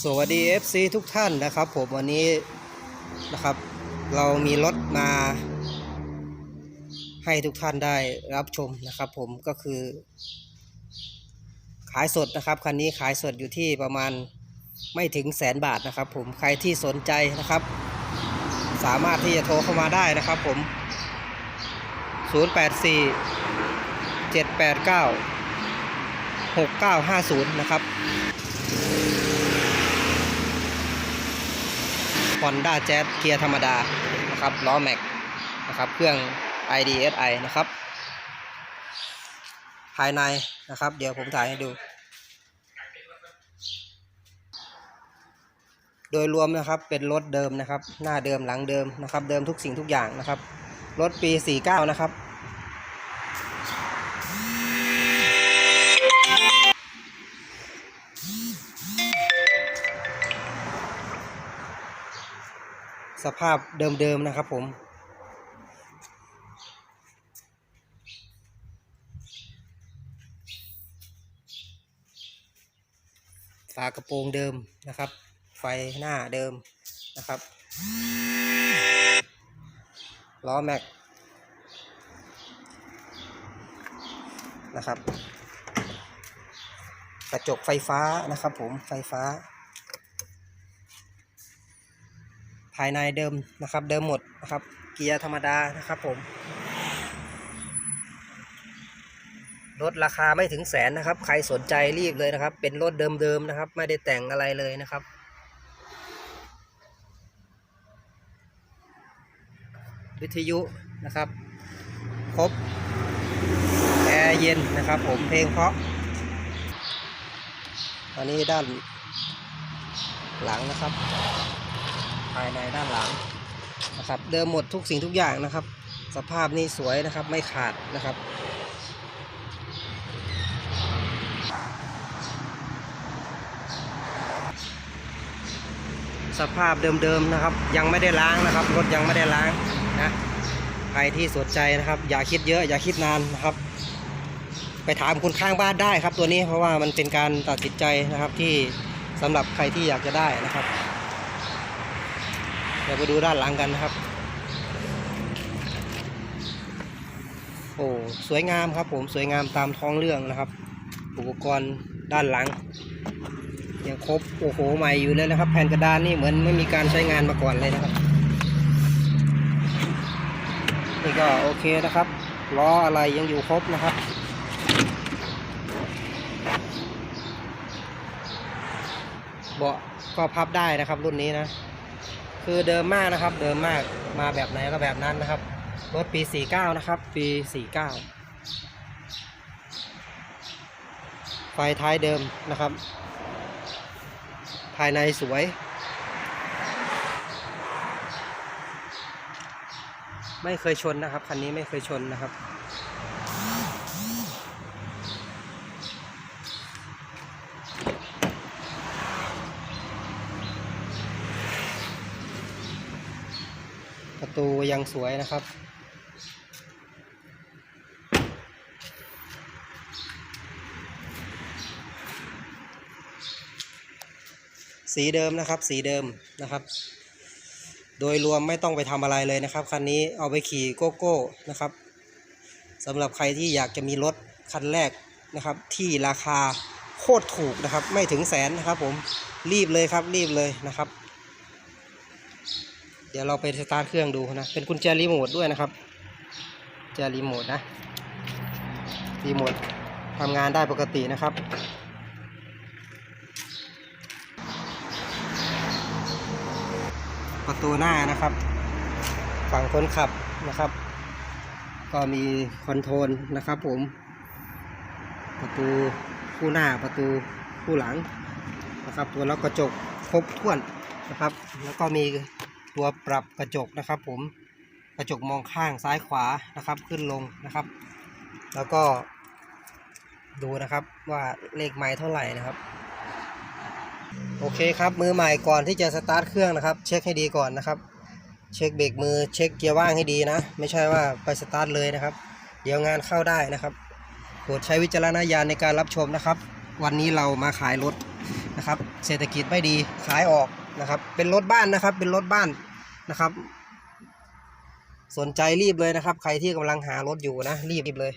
สวัสดี FC ทุกท่านนะครับ ผมวันนี้นะครับ เรามีรถมาให้ทุกท่านได้รับชมนะครับ ผมก็คือ ขายสดนะครับคันนี้ขายสดอยู่ที่ประมาณไม่ถึงแสนบาทนะครับ ผมใครที่สนใจนะครับ สามารถที่จะโทรเข้ามาได้นะครับ ผม 084 789 6950 นะครับ Honda Jazz เกียร์ธรรมดานะครับล้อแม็กนะครับเครื่อง IDSI นะครับ ภายในนะครับ เดี๋ยวผมถ่ายให้ดู โดยรวมนะครับเป็นรถเดิมนะครับ หน้าเดิมหลังเดิมนะครับ เดิมทุกสิ่งทุกอย่างนะครับ รถปี 49 นะครับ สภาพเดิมๆนะครับผม ฝากระโปรงเดิมนะครับ ไฟหน้าเดิมนะครับ ล้อแม็กนะครับ กระจกไฟฟ้านะครับผมไฟฟ้า ภายในเดิมนะครับ เดิมหมดนะครับ เกียร์ธรรมดานะครับผมรถราคาไม่ถึงแสนนะครับ ใครสนใจรีบเลยนะครับ เป็นรถเดิมๆนะครับ ไม่ได้แต่งอะไรเลยนะครับ วิทยุนะครับ ครบ แอร์เย็นนะครับ ผมเพลงเพราะอันนี้ด้านหลังนะครับ ภายในด้านหลังนะครับ เดิมหมดทุกสิ่งทุกอย่างนะครับ สภาพนี่สวยนะครับไม่ขาดนะครับสภาพเดิมๆนะครับ ยังไม่ได้ล้างนะครับ รถยังไม่ได้ล้างนะใครที่สนใจนะครับ อย่าคิดเยอะอย่าคิดนานนะครับ ไปถามคุณข้างบ้านได้ครับตัวนี้เพราะว่ามันเป็นการตัดสินใจนะครับที่สำหรับใครที่อยากจะได้นะครับ ดี๋ยวไปดูด้านหลังกันนะครับ โอ้สวยงามครับผมสวยงามตามท้องเรื่องนะครับ อุปกรณ์ด้านหลัง ยังครบโอ้โหใหม่อยู่เลยนะครับ แผ่นกระดานนี่เหมือนไม่มีการใช้งานมาก่อนเลยนะครับนี่ก็โอเคนะครับล้ออะไรยังอยู่ครบนะครับเบาะก็พับได้นะครับรุ่นนี้นะ คือเดิมมากนะครับ เดิมมากมาแบบไหนก็แบบนั้นนะครับ รถปี 49 นะครับ ปี 49 ไฟท้ายเดิมนะครับ ภายในสวย ไม่เคยชนนะครับ คันนี้ไม่เคยชนนะครับ ประตูยังสวยนะครับ สีเดิมนะครับ สีเดิมนะครับ โดยรวมไม่ต้องไปทำอะไรเลยนะครับ คันนี้เอาไปขี่โกโก้นะครับสำหรับใครที่อยากจะมีรถคันแรกนะครับ ที่ราคาโคตรถูกนะครับ ไม่ถึงแสนนะครับผมรีบเลยครับรีบเลยนะครับ เดี๋ยวเราไปสตาร์ทเครื่องดูนะ เป็นกุญแจรีโมทด้วยนะครับแจรีโมทนะ รีโมททำงานได้ปกตินะครับ ประตูหน้านะครับ ฝั่งคนขับนะครับ ก็มีคอนโทรลนะครับผม ประตูคู่หน้าประตูคู่หลังนะครับ ตัวล็อกกระจกครบถ้วนนะครับ แล้วก็มี ตัวปรับกระจกนะครับ ผมกระจกมองข้างซ้ายขวานะครับ ขึ้นลงนะครับ แล้วก็ดูนะครับว่าเลขไม้เท่าไหร่นะครับ โอเคครับมือใหม่ก่อนที่จะสตาร์ทเครื่องนะครับ เช็คให้ดีก่อนนะครับ เช็คเบรกมือเช็คเกียร์ว่างให้ดีนะ ไม่ใช่ว่าไปสตาร์ทเลยนะครับ เดี๋ยวงานเข้าได้นะครับโปรดใช้วิจารณญาณในการรับชมนะครับ วันนี้เรามาขายรถนะครับ เศรษฐกิจไม่ดีขายออก นะครับ เป็นรถบ้านนะครับ เป็นรถบ้านนะครับ สนใจรีบเลยนะครับ ใครที่กำลังหารถอยู่นะ รีบเลย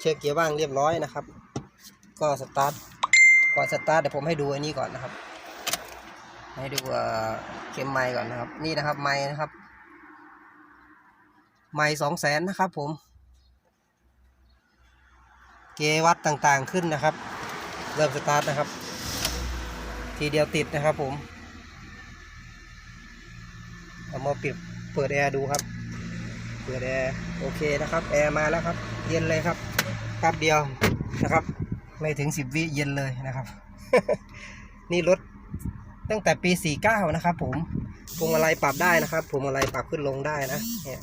เช็คเกียร์ว่างเรียบร้อยนะครับ ก็สตาร์ทก่อนสตาร์ทเดี๋ยวผมให้ดูอันนี้ก่อนนะครับ ให้ดูเอ่อเข็มไม้ก่อนนะครับ นี่นะครับไม้นะครับ ไม้สองแสนนะครับ ผม เกวัดต่างๆขึ้นนะครับ เริ่มสตาร์ทนะครับ ทีเดียวติดนะครับผมเอามาปิดเปิดแอร์ดูครับ เปิดแอร์โอเคนะครับแอร์มาแล้วครับ เย็นเลยครับแป๊บเดียวนะครับ ไม่ถึงสิบวิเย็นเลยนะครับ นี่รถตั้งแต่ปี 49 นะครับผมพวงมาลัยปรับได้นะครับพวงมาลัยปรับขึ้นลงได้นะเนี่ย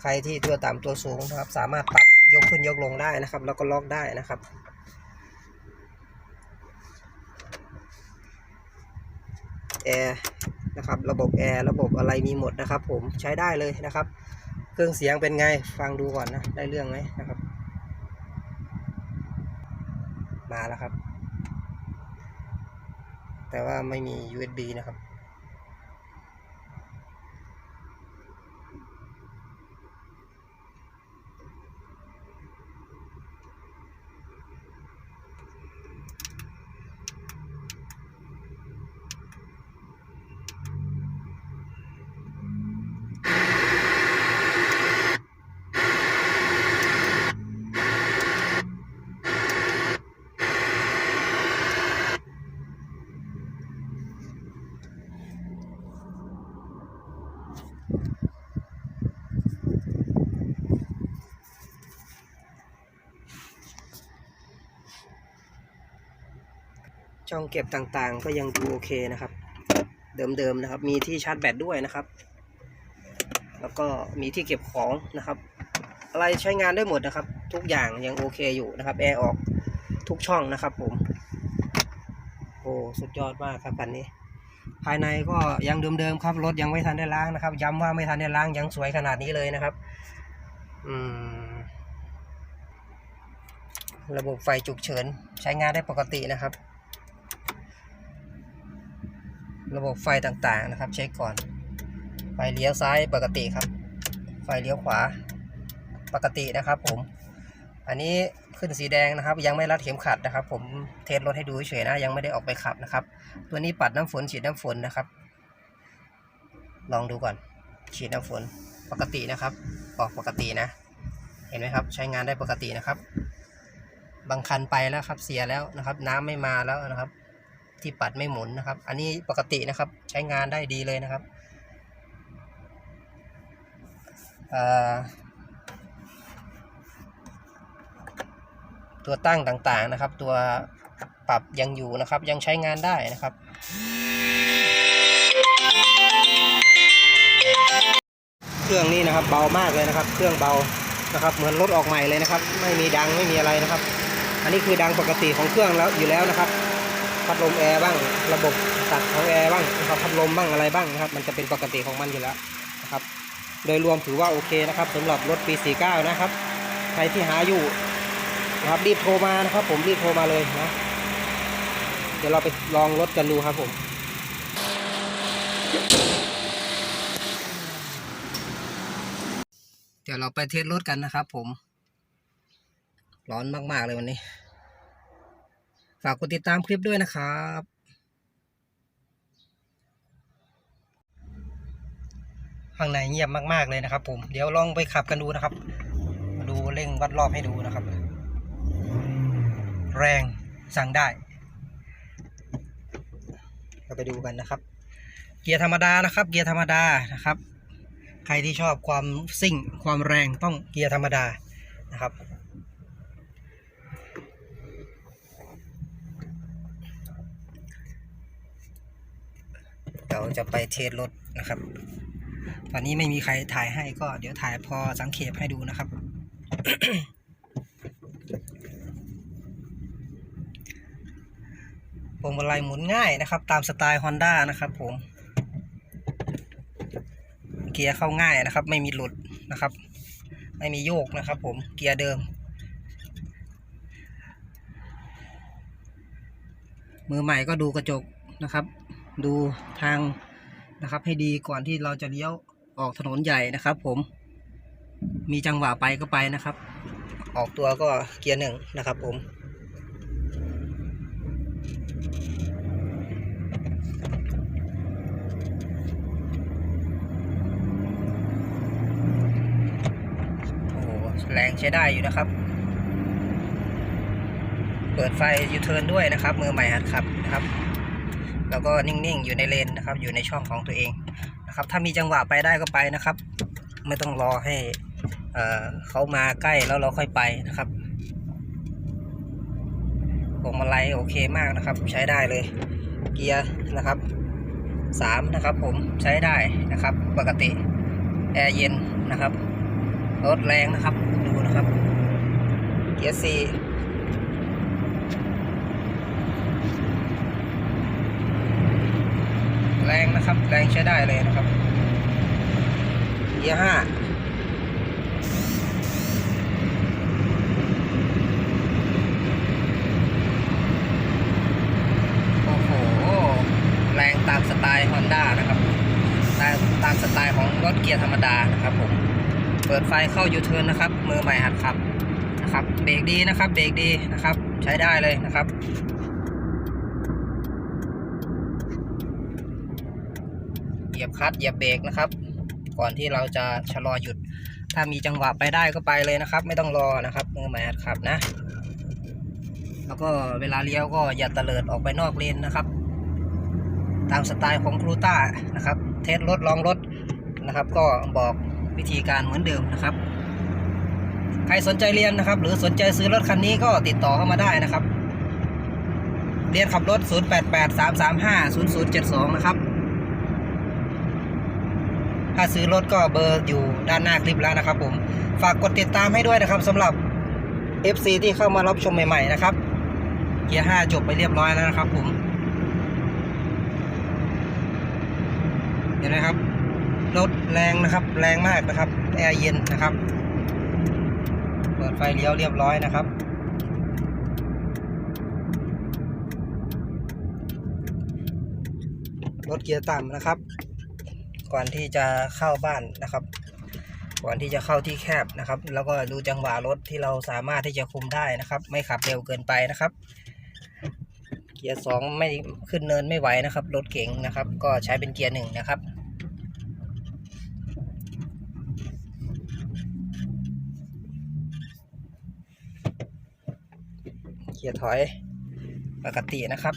ใครที่ตัวต่ำตัวสูงนะครับ สามารถปรับยกขึ้นยกลงได้นะครับ แล้วก็ล็อกได้นะครับ แอร์นะครับระบบแอร์ระบบอะไรมีหมดนะครับ ผมใช้ได้เลยนะครับ เครื่องเสียงเป็นไงฟังดูก่อนนะได้เรื่องไหมนะครับ มาแล้วครับ แต่ว่าไม่มี USB นะครับ ช่องเก็บต่างๆ ก็ยังดูโอเคนะครับ เดิมๆนะครับ มีที่ชาร์จแบตด้วยนะครับ แล้วก็มีที่เก็บของนะครับ อะไรใช้งานได้หมดนะครับ ทุกอย่างยังโอเคอยู่นะครับแอร์ออกทุกช่องนะครับผมโอ้สุดยอดมากครับคันนี้ ภายในก็ยังเดิมๆครับรถยังไม่ทันได้ล้างนะครับ ย้ำว่าไม่ทันได้ล้างยังสวยขนาดนี้เลยนะครับ อืม ระบบไฟฉุกเฉินใช้งานได้ปกตินะครับ ระบบไฟต่างๆนะครับ เช็คก่อน ไฟเลี้ยวซ้ายปกติครับ ไฟเลี้ยวขวาปกตินะครับผม อันนี้ขึ้นสีแดงนะครับ ยังไม่รัดเข็มขัดนะครับ ผมเทสรถให้ดูเฉยๆนะ ยังไม่ได้ออกไปขับนะครับ ตัวนี้ปัดน้ำฝนฉีดน้ำฝนนะครับ ลองดูก่อน ฉีดน้ำฝนปกตินะครับ ออกปกตินะ เห็นไหมครับ ใช้งานได้ปกตินะครับ บางคันไปแล้วครับ เสียแล้วนะครับ น้ำไม่มาแล้วนะครับ ที่ปัดไม่หมุนนะครับ อันนี้ปกตินะครับใช้งานได้ดีเลยนะครับตัวตั้งต่างๆนะครับ ตัวปรับยังอยู่นะครับ ยังใช้งานได้นะครับเครื่องนี้นะครับเบามากเลยนะครับ เครื่องเบานะครับ เหมือนรถออกใหม่เลยนะครับ ไม่มีดังไม่มีอะไรนะครับ อันนี้คือดังปกติของเครื่องแล้วอยู่แล้วนะครับ พัดลมแอร์บ้าง ระบบตัดของแอร์บ้างนะครับพัดลมบ้างอะไรบ้างนะครับ มันจะเป็นปกติของมันอยู่แล้วนะครับ โดยรวมถือว่าโอเคนะครับสำหรับรถปี 49 นะครับ ใครที่หาอยู่นะครับรีบโทรมานะครับ ผมรีบโทรมาเลยนะเดี๋ยวเราไปลองรถกันดูครับผมเดี๋ยวเราไปเทสรถกันนะครับผม ร้อนมาก ๆ เลยวันนี้ ฝากกดติดตามคลิปด้วยนะครับข้างในเงียบมาก ๆ เลยนะครับ ผม เดี๋ยวลองไปขับกันดูนะครับ ดูเร่งวัดรอบให้ดูนะครับ แรงสั่งได้ เราไปดูกันนะครับ เกียร์ธรรมดานะครับ เกียร์ธรรมดานะครับ ใครที่ชอบความซิ่งความแรงต้องเกียร์ธรรมดานะครับ เราจะไปเทสรถนะครับ ตอนนี้ไม่มีใครถ่ายให้ก็เดี๋ยวถ่ายพอสังเขตให้ดูนะครับ พวงมาลัยหมุนง่ายนะครับ ตามสไตล์ Honda นะครับผม เกียร์เข้าง่ายนะครับ ไม่มีหลุดนะครับ ไม่มีโยกนะครับผมเกียร์เดิมมือใหม่ก็ดูกระจกนะครับ ดูทางนะครับ ให้ดีก่อนที่เราจะเลี้ยวออกถนนใหญ่นะครับ ผมมีจังหวะไปก็ไปนะครับ ออกตัวก็เกียร์หนึ่งนะครับ ผมโอ้โหแรงใช้ได้อยู่นะครับ เปิดไฟยูเทิร์นด้วยนะครับ มือใหม่หัดขับนะครับ แล้วก็นิ่งๆ อยู่ในเลนนะครับ อยู่ในช่องของตัวเองนะครับ ถ้ามีจังหวะไปได้ก็ไปนะครับ ไม่ต้องรอให้เอ่อเขามาใกล้แล้วเราค่อยไปนะครับพวงมาลัยโอเคมากนะครับ ใช้ได้เลย เกียร์นะครับสามนะครับผมใช้ได้นะครับ ปกติแอร์เย็นนะครับรถแรงนะครับ ดูนะครับ เกียร์สี่ แรงนะครับ แรงใช้ได้เลยนะครับเกียร์ห้าโอ้โห แรงตามสไตล์ Honda นะครับตามตามสไตล์ของรถเกียร์ธรรมดานะครับผม เปิดไฟเข้ายูเทิร์นนะครับ มือใหม่หัดขับนะครับ เบรกดีนะครับ เบรกดีนะครับ ใช้ได้เลยนะครับ เหยียบ คลัตช์เหยียบเบรกนะครับ ก่อนที่เราจะชะลอหยุด ถ้ามีจังหวะไปได้ก็ไปเลยนะครับ ไม่ต้องรอนะครับมือใหม่หัดขับนะ แล้วก็เวลาเลี้ยวก็อย่าเตลิดออกไปนอกเลนนะครับ ตามสไตล์ของครูต้านะครับ เทสรถลองรถนะครับ ก็บอกวิธีการเหมือนเดิมนะครับ ใครสนใจเรียนนะครับ หรือสนใจซื้อรถคันนี้ก็ติดต่อเข้ามาได้นะครับ เรียนขับรถ 0883350072 นะครับ ถ้าซื้อรถก็เบอร์อยู่ด้านหน้าคลิปแล้วนะครับผม ฝากกดติดตามให้ด้วยนะครับสำหรับ FC ที่เข้ามารับชมใหม่ๆนะครับ เกียร์ 5 จบไปเรียบร้อยแล้วนะครับผมเห็นไหมครับรถแรงนะครับ แรงมากนะครับแอร์เย็นนะครับ เปิดไฟเลี้ยวเรียบร้อยนะครับรถเกียร์ต่ำนะครับ ก่อนที่จะเข้าบ้านนะครับ ก่อนที่จะเข้าที่แคบนะครับ แล้วก็ดูจังหวะรถที่เราสามารถที่จะคุมได้นะครับ ไม่ขับเร็วเกินไปนะครับ เกียร์สองไม่ขึ้นเนินไม่ไหวนะครับรถเก๋งนะครับ ก็ใช้เป็นเกียร์หนึ่งนะครับเกียร์ถอยปกตินะครับ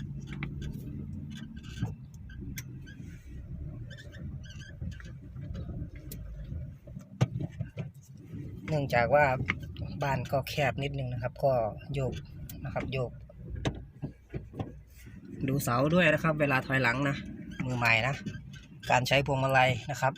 เนื่องจากว่าบ้านก็แคบนิดนึงนะครับ ก็โยกนะครับโยก ดูเสาด้วยนะครับ เวลาถอยหลังนะมือใหม่นะการใช้พวงมาลัยนะครับ